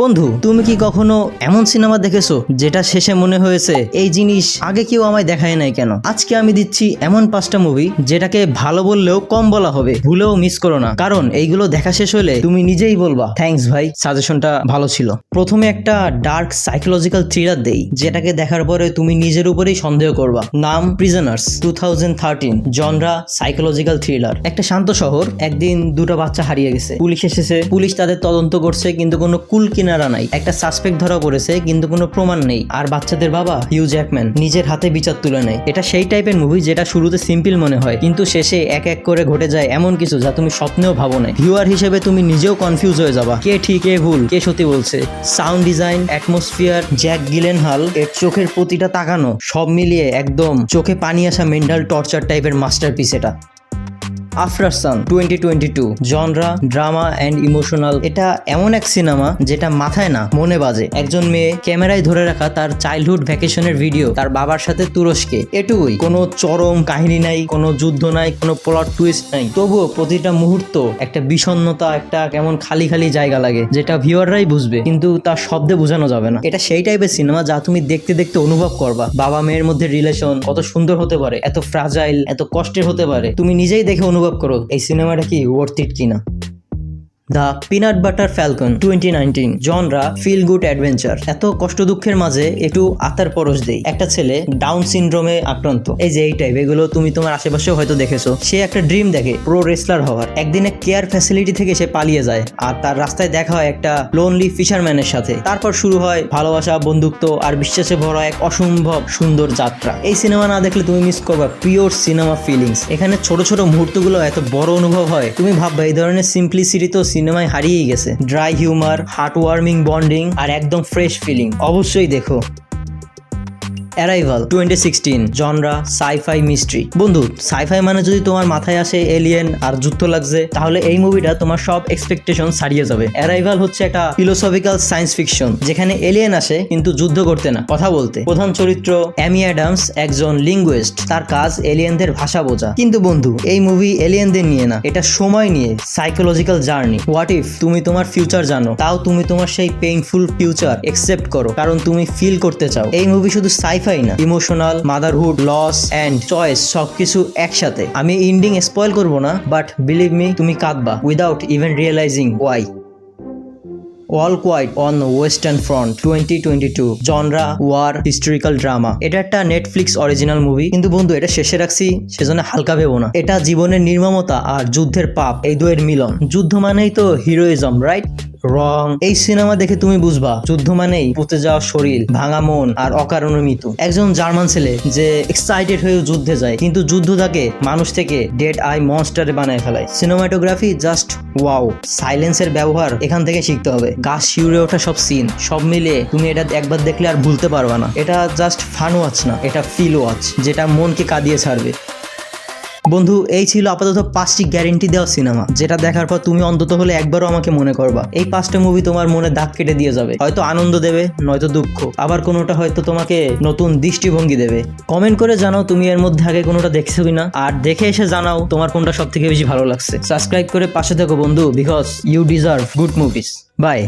বন্ধু, তুমি কি কখনো এমন সিনেমা দেখেছ যেটা শেষে মনে হয়েছে, এই জিনিস আগে কেউ আমায় দেখায় নাই কেন? আজকে আমি দিচ্ছি এমন পাঁচটা মুভি যেটাকে ভালো বললেও কম বলা হবে, ভুলেও মিস করো না। কারণ এইগুলো দেখা শেষ হলে তুমি নিজেই বলবা থ্যাঙ্কস ভাই সাজেশনটা ভালো ছিল। প্রথমে একটা ডার্ক সাইকোলজিক্যাল থ্রিলার দেই, যেটাকে দেখার পরে তুমি নিজের উপরেই সন্দেহ করবা। নাম prisoners two thousand thirteen genre psychological thriller একটা শান্ত শহর, একদিন দুটো বাচ্চা হারিয়ে গেছে। পুলিশ এসেছে, পুলিশ তাদের তদন্ত করছে, কিন্তু কোনো কুল কিনারা নাই। একটা সাসপেক্ট ধরা পড়েছে, কিন্তু কোনো প্রমাণ নেই। আর বাচ্চাদের বাবা হিউ জ্যাকম্যান নিজের হাতে বিচার তুলে নেয়। এটা সেই টাইপের মুভি যেটা শুরুতে সিম্পল মনে হয়, কিন্তু শেষে এক এক করে ঘটে যায় এমন কিছু যা তুমি স্বপ্নেও ভাবো না ভিউয়ার হিসেবে তুমি নিজেও কনফিউজ হয়ে যাবা। কে ঠিক, কে ভুল, কে সত্যি বলছে? Sound design atmosphere Jake Gyllenhaal এর চোখের প্রতিটা তাকানো, সব মিলিয়ে একদম চোখে পানি আসা মেন্টাল টর্চার টাইপের মাস্টারপিস এটা। After sun twenty twenty two genre drama and emotional এটা এমন এক সিনেমা যেটা মাথায় না, মনে বাজে। একজন মেয়ে ক্যামেরায় ধরে রাখা তার চাইল্ডহুড ভ্যাকেশনের ভিডিও তার বাবার সাথে তুরস্কে। এটুকুই। কোনো চরম কাহিনী নাই, কোনো যুদ্ধ নাই, কোনো প্লট টুইস্ট নাই। তবুও প্রতিটা মুহূর্ত একটা বিষণ্ণতা, একটা কেমন খালি খালি জায়গা লাগে, যেটা ভিউয়াররাই বুঝবে, কিন্তু তার শব্দে বোঝানো যাবে না। এটা সেই টাইপের সিনেমা যা তুমি দেখতে দেখতে অনুভব করবা। বাবা মেয়ের মধ্যে রিলেশন কত সুন্দর হতে পারে, এত ফ্রাজাইল এত কষ্টের হতে পারে। তুমি নিজেই দেখে অনুভব করো এই সিনেমাটা কি ওয়ার্থ ইট কিনা? The peanut butter falcon twenty genre feel good adventure এত কষ্ট দুঃখের মাঝে একটু আতার পরশ দেই। একটা ছেলে ডাউন সিনড্রোমে আক্রান্ত। এই যে এই টাইপ এগুলো তুমি তোমার আশেপাশেও হয়তো দেখেছ। সে একটা ড্রিম দেখে প্রো রেসলার হওয়ার। একদিনে কেয়ার ফ্যাসিলিটি থেকে সে পালিয়ে যায় আর তার রাস্তায় দেখা হয় একটা লোনলি ফিশারম্যানের সাথে। তারপর শুরু হয় ভালোবাসা, বন্ধুত্ব আর বিশ্বাসে ভরা এক অসম্ভব সুন্দর যাত্রা। এই সিনেমা না দেখলে তুমি মিস করবা পিওর সিনেমা ফিলিংস এখানে ছোট ছোট মুহূর্তগুলো এত বড় অনুভব হয়। তুমি ভাববা এই ধরনের সিম্পলিসিটি তো সিনেমায় হারিয়েই গেছে। Dry humour heart warming bonding আর একদম ফ্রেশ ফিলিং অবশ্যই দেখো। Arrival twenty sixteen genre sci-fi mystery বন্ধু সাইফাই মানে যদি তোমার মাথায় আসে এলিয়েন আর যুদ্ধ লাগছে, তাহলে এই মুভিটা তোমার সব এক্সপেকটেশন ছাড়িয়ে যাবে। অ্যারাইভাল হচ্ছে একটা ফিলোসফিক্যাল সায়েন্স ফিকশন যেখানে এলিয়েন আসে কিন্তু যুদ্ধ করতে না। কথা বলতে, প্রধান চরিত্র অ্যামি অ্যাডামস একজন লিঙ্গুয়েস্ট তার কাজ এলিয়েনদের ভাষা বোঝা। কিন্তু বন্ধু, এই মুভি এলিয়েনদের নিয়ে না, এটা সময় নিয়ে সাইকোলজিক্যাল জার্নি হোয়াট ইফ তুমি তোমার ফিউচার জানো, তাও তুমি তোমার সেই পেইনফুল ফিউচার একসেপ্ট করো, কারণ তুমি ফিল করতে চাও। এই মুভি শুধু সাইফাই না। Emotional motherhood loss and choice সবকিছু একসাথে। আমি ইন্ডিং স্পয়েল করব না বাট বিলিভ মি তুমি কাঁদবা without even realizing why all quiet on western front twenty twenty two genre war historical drama এটা একটা নেটফ্লিক্স অরিজিনাল মুভি কিন্তু বন্ধু, এটা শেষে রাখছি, সেজন্য হালকা ভেবো না। এটা জীবনের নির্মমতা আর যুদ্ধের পাপ, এই দুয়ের মিলন। যুদ্ধ মানেই তো হিরোইজম রাইট রং। এই সিনেমা দেখে তুমি বুঝবা, যুদ্ধ মানেই পুঁতে যাওয়া শরীর, ভাঙা মন আর অকারণে মৃত্যু। একজন জার্মান ছেলে যে এক্সাইটেড হয়ে যুদ্ধে যায়, কিন্তু যুদ্ধ তাকে মানুষ থেকে ডেড আই মনস্টারে বানায় ফেলায়। সিনেমাটোগ্রাফি জাস্ট ওয়াও সাইলেন্সের ব্যবহার এখান থেকে শিখতে হবে। গাছ শিউরে ওঠা সব সিন সব মিলে তুমি এটা একবার দেখলে আর ভুলতে পারবা না। এটা জাস্ট ফান ওয়াচ না, এটা ফিল ওয়াচ যেটা মনকে কাঁদিয়ে ছাড়বে। বন্ধু, এই ছিল আপাতত পাঁচটি গ্যারেন্টি দেওয়া সিনেমা যেটা দেখার পর তুমি অন্তত হলে একবারও আমাকে মনে করবা। এই পাঁচটা মুভি তোমার মনে দাগ কেটে দিয়ে যাবে। হয়তো আনন্দ দেবে, নয়তো দুঃখ। আবার কোনোটা হয়তো তোমাকে নতুন দৃষ্টিভঙ্গি দেবে। কমেন্ট করে জানাও তুমি এর মধ্যে আগে কোনোটা দেখছ কিনা। আর দেখে এসে জানাও তোমার কোনটা সব থেকে বেশি ভালো লাগছে। সাবস্ক্রাইব করে পাশে থেকো বন্ধু because you deserve good movies bye